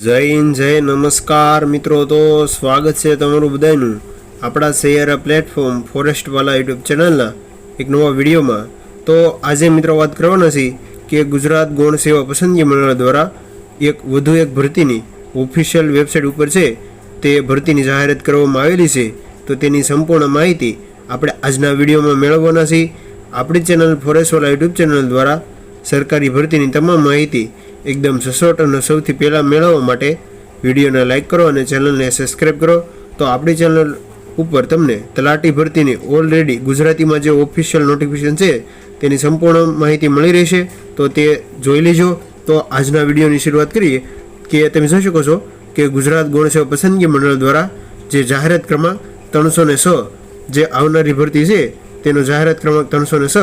જય હિન્દ, જય નમસ્કાર મિત્રો. તો સ્વાગત છે તમારું બધાનું આપણા સૈયારા પ્લેટફોર્મ ફોરેસ્ટવાલા યુટ્યુબ ચેનલના એક નવા વિડીયોમાં. તો આજે મિત્રો વાત કરવાના છે કે ગુજરાત ગૌણ સેવા પસંદગી મંડળ દ્વારા એક વધુ એક ભરતીની ઓફિશિયલ વેબસાઇટ ઉપર છે તે ભરતીની જાહેરાત કરવામાં આવેલી છે. તો તેની સંપૂર્ણ માહિતી આપણે આજના વિડીયોમાં મેળવવાના છીએ. આપણી ચેનલ ફોરેસ્ટવાલા યુટ્યુબ ચેનલ દ્વારા સરકારી ભરતીની તમામ માહિતી એકદમ સચોટ અને સૌથી પહેલાં મેળવવા માટે વિડીયોને લાઇક કરો અને ચેનલને સબસ્ક્રાઈબ કરો. તો આપણી ચેનલ ઉપર તમને તલાટી ભરતીની ઓલરેડી ગુજરાતીમાં જે ઓફિશિયલ નોટિફિકેશન છે, તેની સંપૂર્ણ માહિતી મળી રહેશે. તો તે જોઈ લેજો. તો આજના વિડીયોની શરૂઆત કરીએ કે તમે જોઈ શકો છો કે ગુજરાત ગુણસેવા પસંદગી મંડળ દ્વારા જે જાહેરાત ક્રમાંક ત્રણસો ને છ જે આવનારી ભરતી છે, તેનો જાહેરાત ક્રમાંક ત્રણસો ને છ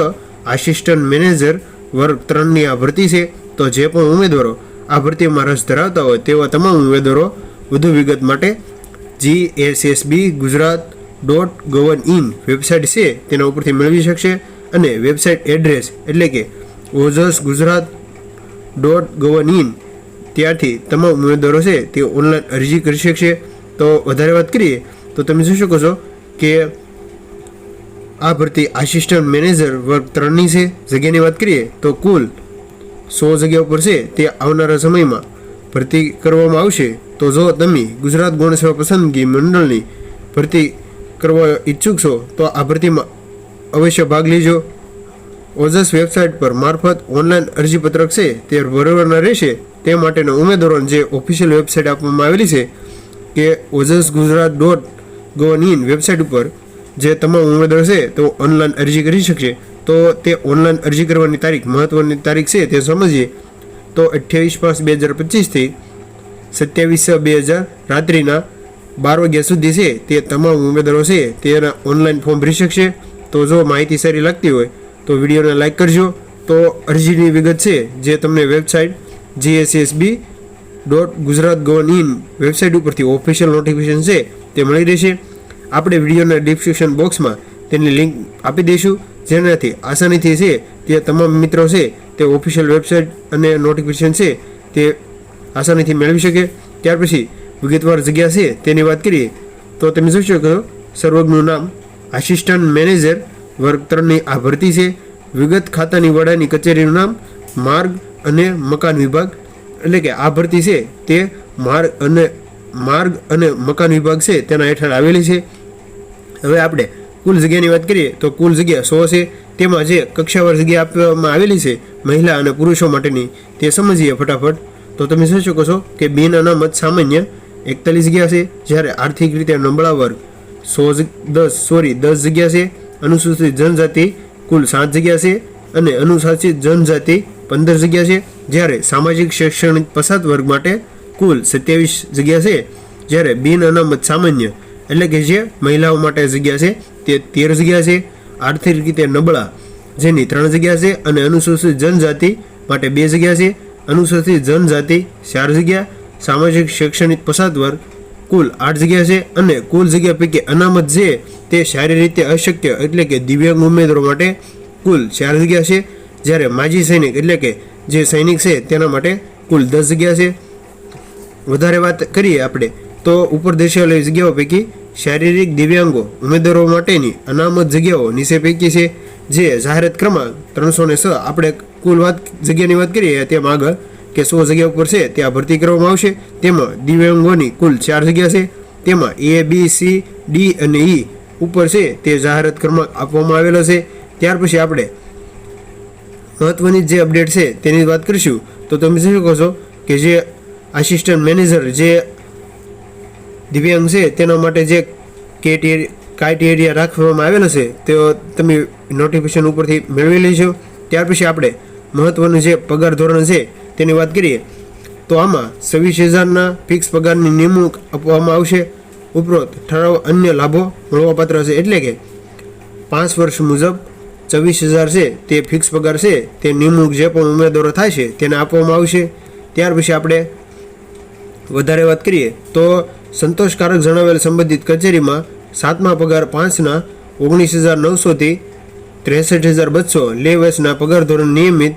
આસિસ્ટન્ટ મેનેજર વર્ગ ત્રણની આ ભરતી છે. તો જે પણ ઉમેદવારો આ ભરતીમાં રસ ધરાવતા હોય તેવા તમામ ઉમેદવારો વધુ વિગત માટે G S S B Gujarat dot gov in website છે તેના ઉપરથી મેળવી શકશે અને વેબસાઇટ એડ્રેસ એટલે કે Ojas Gujarat dot gov in ત્યારથી તમામ ઉમેદવારો છે તે ઓનલાઈન અરજી કરી શકશે. તો વધારે વાત કરીએ, તો તમે જોઈ શકો છો કે આ ભરતી આસિસ્ટન્ટ મેનેજર વર્ગ ત્રણની છે. જગ્યાની વાત કરીએ, તો કુલ સો જગ્યા ઉપર છે તે આવનારા સમયમાં ભરતી કરવામાં આવશે. તો જો તમે ગુજરાત ગૌણ સેવા પસંદગી મંડળની ભરતી કરવા ઈચ્છુક છો, તો આ ભરતીમાં અવશ્ય ભાગ લેજો. ઓજસ વેબસાઇટ પર મારફત ઓનલાઈન અરજીપત્રક છે તે ભરવાના રહેશે. તે માટેના ઉમેદવારોને જે ઓફિશિયલ વેબસાઇટ આપવામાં આવેલી છે કે Ojas Gujarat dot gov in website ઉપર જે તમામ ઉમેદવાર છે તો ઓનલાઈન અરજી કરી શકશે. તો તે ઓનલાઈન અરજી કરવાની તારીખ, મહત્વની તારીખ છે તે સમજીએ. તો અઠ્યાવીસ પાંચ બે હજાર પચીસથી સત્યાવીસ બે હજાર રાત્રિના બાર વાગ્યા સુધી છે તે તમામ ઉમેદવારો છે તેના ઓનલાઈન ફોર્મ ભરી શકશે. તો જો માહિતી સારી લાગતી હોય તો વિડીયોને લાઈક કરજો. તો અરજીની વિગત છે જે તમને website GSSB dot Gujarat gov in website ઉપરથી ઓફિશિયલ નોટિફિકેશન છે તે મળી રહેશે. આપણે વિડીયોના ડિસ્ક્રિપ્શન બોક્સમાં તેની લિંક આપી દઈશું. જેનાથી આસાનીથી છે તે તમામ મિત્રો છે, તે ઓફિશિયલ વેબસાઇટ અને નોટિફિકેશન છે, તે આસાનીથી મેળવી શકે. ત્યાર પછી વિગતવાર જગ્યા છે તેની વાત કરીએ, તો તમે જોઈ શકો સર્વજ્ઞનું નામ આસિસ્ટન્ટ મેનેજર વર્ગ ત્રણની આ ભરતી છે. વિગત ખાતાની વડાની કચેરીનું નામ માર્ગ અને મકાન વિભાગ, એટલે કે આ ભરતી છે તે માર્ગ અને માર્ગ અને મકાન વિભાગ છે તેના હેઠળ આવેલી છે. હવે આપણે કુલ જગ્યાની વાત કરીએ તો કુલ જગ્યા સો છે. તેમાં જે કક્ષાવાર જગ્યા આપવામાં આવેલી છે, મહિલા અને પુરુષો માટેની, તે સમજીએ ફટાફટ. તો તમે જોઈ શકો છો કે બિન અનામત સામાન્ય એકતાલીસ જગ્યા છે, જ્યારે આર્થિક રીતે નબળા વર્ગ સો દસ, સોરી, દસ જગ્યા છે. અનુસૂચિત જનજાતિ કુલ સાત જગ્યા છે અને અનુસૂચિત જનજાતિ પંદર જગ્યા છે, જ્યારે સામાજિક શૈક્ષણિક પસાત વર્ગ માટે કુલ સત્યાવીસ જગ્યા છે, જ્યારે બિન અનામત સામાન્ય એટલે કે જે મહિલાઓ માટે જગ્યા છે તે તેર જગ્યા છે, આર્થિક રીતે નબળા જેની ત્રણ જગ્યા છે અને અનુસૂચિત જનજાતિ માટે બે જગ્યા છે. અનુસૂચિત જનજાતિ ચાર જગ્યા, સામાજિક શૈક્ષણિક પછાત વર્ગ કુલ આઠ જગ્યા છે અને કુલ જગ્યા પૈકી અનામત છે તે સારી રીતે અશક્ય એટલે કે દિવ્યાંગ ઉમેદવારો માટે કુલ ચાર જગ્યા છે. જ્યારે માજી સૈનિક એટલે કે જે સૈનિક છે તેના માટે કુલ દસ જગ્યા છે. વધારે વાત કરીએ આપણે, તો ઉપર દર્શાવેલી જગ્યાઓ પૈકી શારીરિક દિવ્યાંગો ઉમેદવારો માટેની અનામત જગ્યાઓ નીચે પૈકી છે, જે જાહેરાત ક્રમાંક ત્રણસો ને છ આપણે કુલ વાત જગ્યાની વાત કરીએ તેમાં આગળ કે સો જગ્યા ઉપર છે, ત્યાં ભરતી કરવામાં આવશે. તેમાં દિવ્યાંગોની કુલ ચાર જગ્યા છે. તેમાં એ બી સી ડી અને ઈ ઉપર છે, તે જાહેરાત ક્રમાંક આપવામાં આવેલો છે. ત્યાર પછી આપણે મહત્વની જે અપડેટ છે, તેની વાત કરીશું. તો તમે જોઈ શકો છો કે જે આસિસ્ટન્ટ મેનેજર જે દિવ્યાંગ છે તેના માટે જે ક્રાઇટેરિયા રાખવામાં આવેલો છે તેઓ તમે નોટિફિકેશન ઉપરથી મેળવી લેજો. ત્યાર પછી આપણે મહત્ત્વનું જે પગાર ધોરણ છે, તેની વાત કરીએ. તો આમાં છવ્વીસ હજારના ફિક્સ પગારની નિમણૂક આપવામાં આવશે. ઉપરોક્ત ઠરાવ અન્ય લાભો મળવાપાત્ર છે, એટલે કે પાંચ વર્ષ મુજબ છવ્વીસ હજાર છે, તે ફિક્સ પગાર છે, તે નિમણૂક જે પણ ઉમેદવારો થાય છે, તેને આપવામાં આવશે. ત્યાર પછી આપણે વધારે વાત કરીએ, તો સંતોષકારક જણાવેલ સંબંધિત કચેરીમાં સાતમા પગાર પાંચના ઓગણીસ હજાર નવસોથી ત્રેસઠ હજાર બસો લે વર્ષના પગાર ધોરણ નિયમિત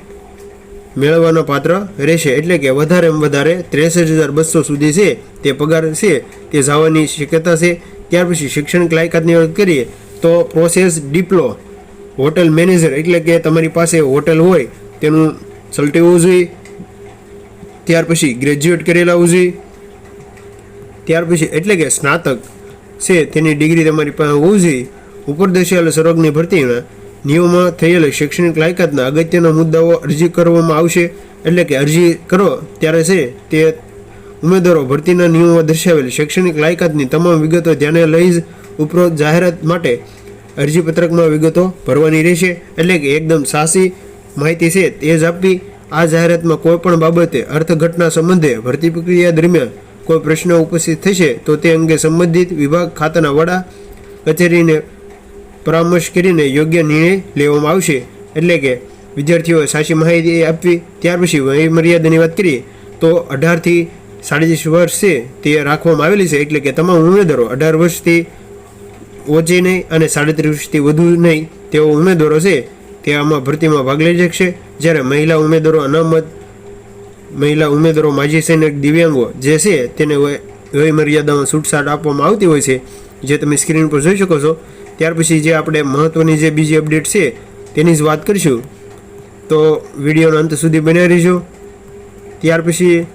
મેળવવાનો પાત્ર રહેશે. એટલે કે વધારેમાં વધારે ત્રેસઠ હજાર બસો સુધી છે તે પગાર છે, તે જવાની શક્યતા છે. ત્યાર પછી શૈક્ષણિક લાયકાતની વાત કરીએ તો પ્રોસેસ ડિપ્લો, હોટલ મેનેજર એટલે કે તમારી પાસે હોટલ હોય તેનું સલ્ટી હોવું જોઈએ. ત્યાર પછી ગ્રેજ્યુએટ કરેલા હોવું જોઈએ. ત્યાર પછી એટલે કે સ્નાતક છે, તેની ડિગ્રી તમારી પાસે હોવી જોઈએ. ઉપર દર્શાવેલ સર્વજ્ઞ ભરતીના નિયમોમાં થયેલી શૈક્ષણિક લાયકાતના અગત્યના મુદ્દાઓ અરજી કરવામાં આવશે. એટલે કે અરજી કરો ત્યારે છે, તે ઉમેદવારો ભરતીના નિયમોમાં દર્શાવેલી શૈક્ષણિક લાયકાતની તમામ વિગતો ધ્યાને લઈ જ ઉપરોક્ત જાહેરાત માટે અરજીપત્રકમાં વિગતો ભરવાની રહેશે. એટલે કે એકદમ સાચી માહિતી છે, તે જ આપવી આ જાહેરાતમાં કોઈપણ બાબતે અર્થઘટના સંબંધે ભરતી પ્રક્રિયા દરમિયાન કોઈ પ્રશ્ન ઉપસ્થિત થશે, તો તે અંગે સંબંધિત વિભાગ ખાતાના વડા કચેરીને પરામર્શ કરીને યોગ્ય નિર્ણય લેવામાં આવશે. એટલે કે, વિદ્યાર્થીઓએ સાચી માહિતી આપવી, ત્યાર પછી વય મર્યાદાની વાત કરીએ, તો અઢારથી સાડત્રીસ વર્ષ છે તે રાખવામાં આવેલી છે. એટલે કે તમામ ઉમેદવારો અઢાર વર્ષથી ઓછી નહીં અને સાડત્રીસ વર્ષથી વધુ નહીં તેઓ ઉમેદવારો છે. તે આમાં ભરતીમાં ભાગ લઈ શકશે. જ્યારે મહિલા ઉમેદવારો અનામત મહિલા ઉમેદવારો માજી સૈનિક દિવ્યાંગો જે છે, તેને વય મર્યાદામાં છૂટછાટ આપવામાં આવતી હોય છે, જે તમે સ્ક્રીન પર જોઈ શકો છો. ત્યાર પછી જે આપણે મહત્ત્વની જે બીજી અપડેટ છે, તેની જ વાત કરીશું. તો વિડીયોનો અંત સુધી બન્યા રહીશું ત્યાર પછી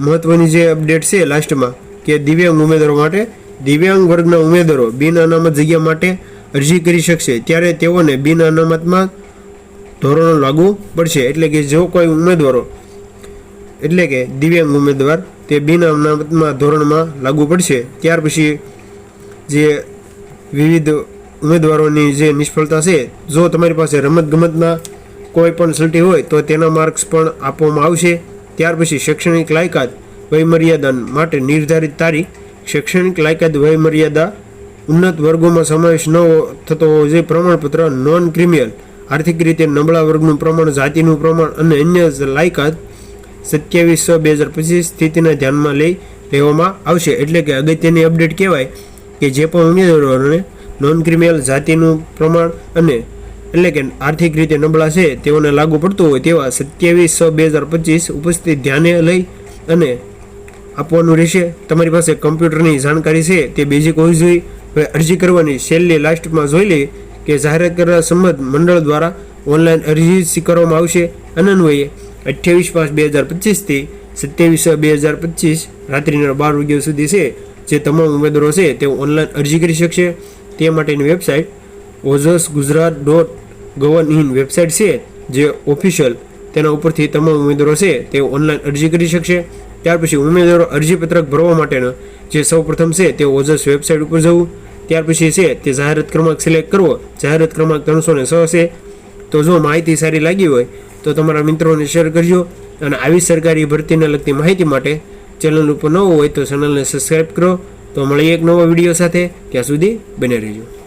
મહત્ત્વની જે અપડેટ છે, લાસ્ટમાં, કે દિવ્યાંગ ઉમેદવારો માટે, દિવ્યાંગ વર્ગના ઉમેદવારો બિન અનામત જગ્યા માટે અરજી કરી શકશે. ત્યારે તેઓને બિન અનામતમાં ધોરણો લાગુ પડશે. એટલે કે જો કોઈ ઉમેદવારો એટલે કે દિવ્યાંગ ઉમેદવાર તે બિન અનામતમાં ધોરણમાં લાગુ પડશે. ત્યાર પછી જે વિવિધ ઉમેદવારોની જે નિષ્ફળતા છે, જો તમારી પાસે રમતગમતમાં કોઈ પણ સલ્ટી હોય, તો તેના માર્ક્સ પણ આપવામાં આવશે. ત્યાર પછી શૈક્ષણિક લાયકાત વયમર્યાદા માટે નિર્ધારિત તારીખ. શૈક્ષણિક લાયકાત વયમર્યાદા ઉન્નત વર્ગોમાં સમાવેશ ન થતો હોવો જોઈએ. પ્રમાણપત્ર નોન ક્રિમિનલ. આર્થિક રીતે નબળા વર્ગનું પ્રમાણ, જાતિનું પ્રમાણ અને અન્ય લાયકાત સત્યાવીસ છ બે હજાર પચીસ સ્થિતિને ધ્યાનમાં લઈ લેવામાં આવશે. એટલે કે અગત્યની અપડેટ કહેવાય કે જે પણ ઉમેદવારોને નોન ક્રિમિનલ જાતિનું પ્રમાણ અને એટલે કે આર્થિક રીતે નબળા છે તેઓને લાગુ પડતું હોય તેવા સત્યાવીસ છ બે હજાર પચીસ ઉપસ્થિત ધ્યાને લઈ અને આપવાનું રહેશે. તમારી પાસે કમ્પ્યુટરની જાણકારી છે તે બેઝિક હોવી જોઈએ અરજી કરવાની છેલ્લી લાસ્ટમાં જોઈ લઈએ કે જાહેરાત કરેલા સંમત મંડળ દ્વારા ઓનલાઈન અરજી સ્વીકારવામાં આવશે. અનન્વયે અઠ્યાવીસ પાંચ બે હજાર પચીસથી સત્યાવીસ બે હજાર પચીસ રાત્રિના બાર વાગ્યા સુધી છે. જે તમામ ઉમેદવારો છે તે ઓનલાઈન અરજી કરી શકશે. તે માટેની વેબસાઇટ ઓઝસ ગુજરાત ડોટ ગવર્ન ઇન વેબસાઇટ છે, જે ઓફિશિયલ તેના ઉપરથી તમામ ઉમેદવારો છે તે ઓનલાઈન અરજી કરી શકશે. ત્યાર પછી ઉમેદવારો અરજીપત્રક ભરવા માટેનો જે સૌ પ્રથમ છે, તે ઓઝસ વેબસાઇટ ઉપર જવું. ત્યાર પછી છે, તે જાહેરાત ક્રમાંક સિલેક્ટ કરવો. જાહેરાત ક્રમાંક ત્રણસો ને છ છે. તો જો માહિતી સારી લાગી હોય તો તમારા મિત્રોને શેર કરજો અને આવી સરકારી ભરતીને લગતી માહિતી માટે ચેનલ ઉપર ન હોય તો ચેનલને સબસ્ક્રાઈબ કરો. તો મળીએ એક નવો વીડિયો સાથે. ત્યાં સુધી બને રહેજો.